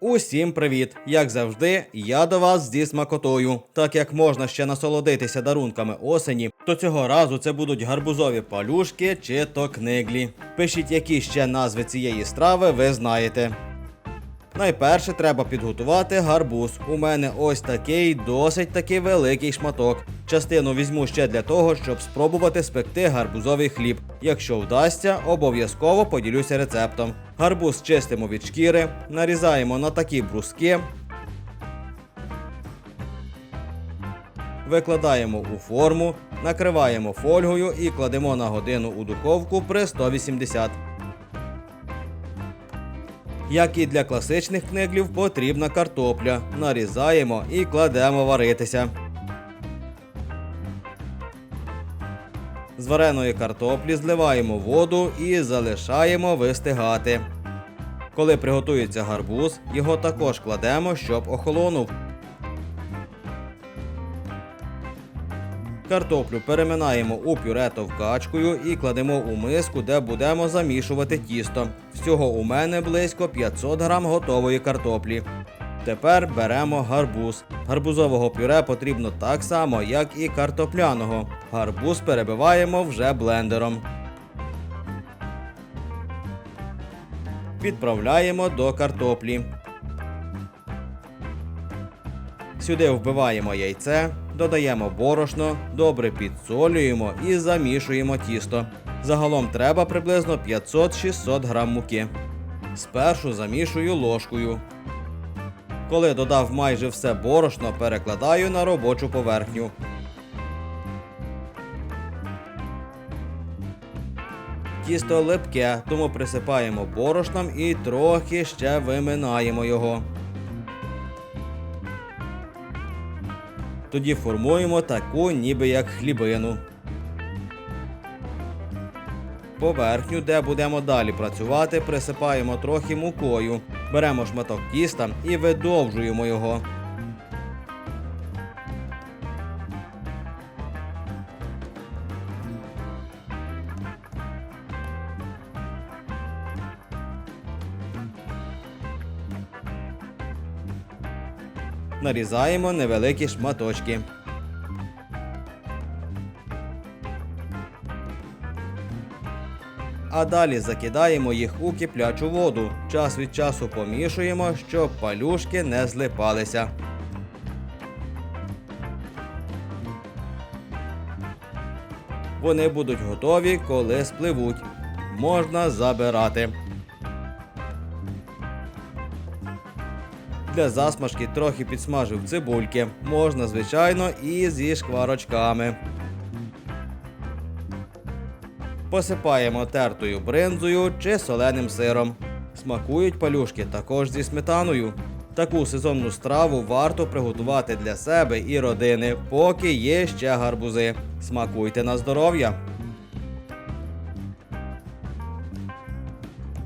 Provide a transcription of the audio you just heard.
Усім привіт! Як завжди, я до вас зі смакотою. Так як можна ще насолодитися дарунками осені, то цього разу це будуть гарбузові палюшки чи то книглі. Пишіть, які ще назви цієї страви ви знаєте. Найперше треба підготувати гарбуз. У мене ось такий досить таки великий шматок. Частину візьму ще для того, щоб спробувати спекти гарбузовий хліб. Якщо вдасться, обов'язково поділюся рецептом. Гарбуз чистимо від шкіри, нарізаємо на такі бруски. Викладаємо у форму, накриваємо фольгою і кладемо на годину у духовку при 180. Як і для класичних книглів, потрібна картопля. Нарізаємо і кладемо варитися. З вареної картоплі зливаємо воду і залишаємо вистигати. Коли приготується гарбуз, його також кладемо, щоб охолонув. Картоплю переминаємо у пюре товкачкою і кладемо у миску, де будемо замішувати тісто. Всього у мене близько 500 грам готової картоплі. Тепер беремо гарбуз. Гарбузового пюре потрібно так само, як і картопляного. Гарбуз перебиваємо вже блендером. Відправляємо до картоплі. Сюди вбиваємо яйце, додаємо борошно, добре підсолюємо і замішуємо тісто. Загалом треба приблизно 500-600 грам муки. Спершу замішую ложкою. Коли додав майже все борошно, перекладаю на робочу поверхню. Тісто липке, тому присипаємо борошном і трохи ще виминаємо його. Тоді формуємо таку, ніби як хлібину. Поверхню, де будемо далі працювати, присипаємо трохи мукою. Беремо шматок тіста і видовжуємо його. Нарізаємо невеликі шматочки. А далі закидаємо їх у киплячу воду. Час від часу помішуємо, щоб палюшки не злипалися. Вони будуть готові, коли спливуть. Можна забирати. Для засмажки трохи підсмажив цибульки. Можна, звичайно, і зі шкварочками. Посипаємо тертою бринзою чи соленим сиром. Смакують палюшки також зі сметаною. Таку сезонну страву варто приготувати для себе і родини, поки є ще гарбузи. Смакуйте на здоров'я!